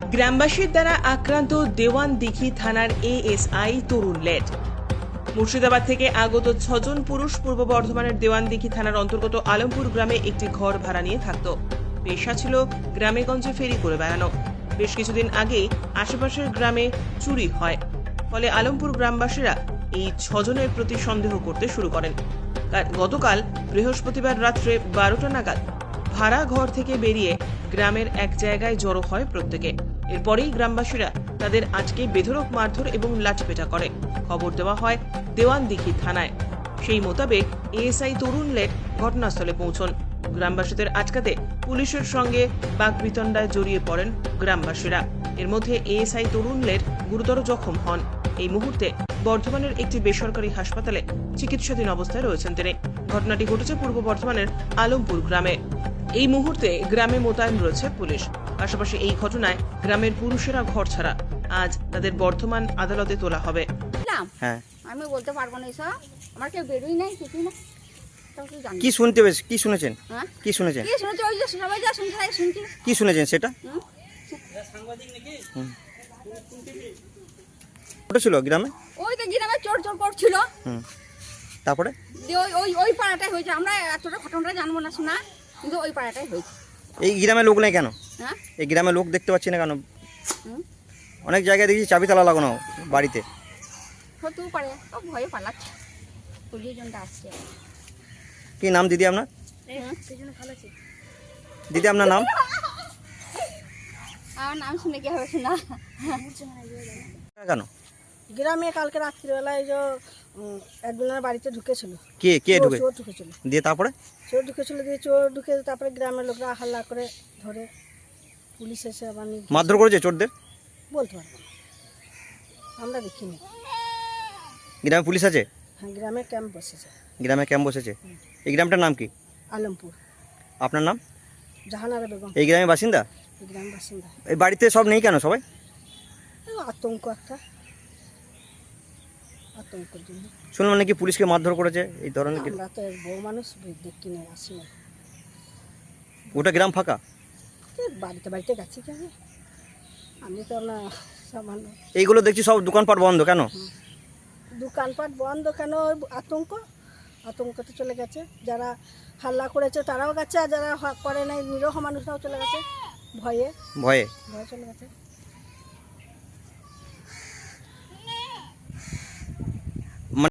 গ্রামবাসীর দ্বারা আক্রান্ত দেওয়ান দিঘি থানার এএসআই তরুণ লেট মুর্শিদাবাদ থেকে আগত ছজন পুরুষ পূর্ব বর্ধমানের দেওয়ানদিঘি থানার অন্তর্গত আলমপুর গ্রামে একটি ঘর ভাড়া নিয়ে থাকত। পেশা ছিল গ্রামে গঞ্জে ফেরি করে বেড়ানো। বেশ কিছুদিন আগেই আশেপাশের গ্রামে চুরি হয়। ফলে আলমপুর গ্রামবাসীরা এই ছজনের প্রতি সন্দেহ করতে শুরু করেন। গতকাল বৃহস্পতিবার রাত্রে বারোটা নাগাদ ভাড়া ঘর থেকে বেরিয়ে গ্রামের এক জায়গায় জড়ো হয় প্রত্যেকে। এরপরেই গ্রামবাসীরা তাদের আজকে বেধরক মারধর এবং লাঠিপেটা করে। খবর দেওয়া হয় দেওয়ানদিঘি থানায়। সেই মোতাবেক এএসআই তরুণ লেট ঘটনাস্থলে পৌঁছন। গ্রামবাসীদের আটকাতে পুলিশের সঙ্গে বাকবিতণ্ডায় জড়িয়ে পড়েন গ্রামবাসীরা। এর মধ্যে এএসআই তরুণ লেট গুরুতর জখম হন। এই মুহূর্তে বর্ধমানের একটি বেসরকারি হাসপাতালে চিকিৎসাধীন অবস্থায় রয়েছেন তিনি। ঘটনাটি ঘটেছে পূর্ব বর্ধমানের আলমপুর গ্রামে। এই মুহূর্তে গ্রামে মোতায়েন রয়েছে পুলিশ। পাশাপাশি এই ঘটনায় গ্রামের পুরুষেরা ঘর ছাড়া আজ তাদের বর্ধমান আদালতে তোলা হবে। হ্যাঁ। আমি বলতে পারব না এসব। আমার কেউ বেরোই নাই কিছুই না। কি শুনতে পেয়েছ কি শুনেছেন? হ্যাঁ? কি শুনেছেন? কি শুনেছেন সেটা? ওটা ছিল গ্রামে? ওই তো গ্রামে চোর চোর করছিল। হুম। তারপরে? ওই ওই ওই পাড়াটাই হয়েছে। আমরা এতটা ঘটনাটা জানব না শোনা। কিন্তু ওই পাড়াটাই হয়েছে। এই গ্রামে লোক নেই কেন? হ্যাঁ? এই গ্রামে লোক দেখতে পাচ্ছি না কেন? অনেক জায়গায় দেখি চাবি তালা লাগানো বাড়িতে। হতেও পারে ভয়ে পালাচ্ছে। পুলিশ জনটা আসছে। কি নাম দিদি আপনার? দিদি আপনার নাম? আমার নাম শুনে কি হবে শোনা? কেন? গ্রামে কালকে রাত্রিবেলায় যে একজনের বাড়িতে ঢুকেছিল। কে কে ঢুকে চোর ঢুকেছিল। দিয়ে তারপরে? চোর ঢুকেছিল দিয়ে চোর ঢুকে তারপরে গ্রামের লোকরা হাল্লা করে ধরে পুলিশ এসে আবার মারধর করেছে চোরদের? বলতে পারব না। আমরা দেখিনি। গ্রামে পুলিশ আছে? হ্যাঁ গ্রামে ক্যাম্প বসেছে। গ্রামে ক্যাম্প বসেছে। এই গ্রামটার নাম কি? আলমপুর। আপনার নাম? জাহানারা বেগম। এই গ্রামের বাসিন্দা? এই গ্রাম বাসিন্দা। এই বাড়িতে সব নেই কেন সবাই? আতঙ্ক একটা। আতঙ্কের জন্য। শুনলাম নাকি পুলিশকে মারধর করেছে এই ধরনের আমরা তো বউ মানুষ দেখি না আসি না ওটা গ্রাম ফাঁকা? বাড়িতে বাড়িতে গেছি কেন? আমি তো না সামান্য এইগুলো দেখছি সব দোকানপাট বন্ধ কেন? দোকানপাট বন্ধ কেন? ওই আতঙ্ক। আতঙ্কতে চলে গেছে। যারা হাল্লা করেছে তারাও গেছে আর যারা করে নাই নিরহ মানুষরাও চলে গেছে। ভয়ে। ভয়ে? ভয়ে চলে গেছে।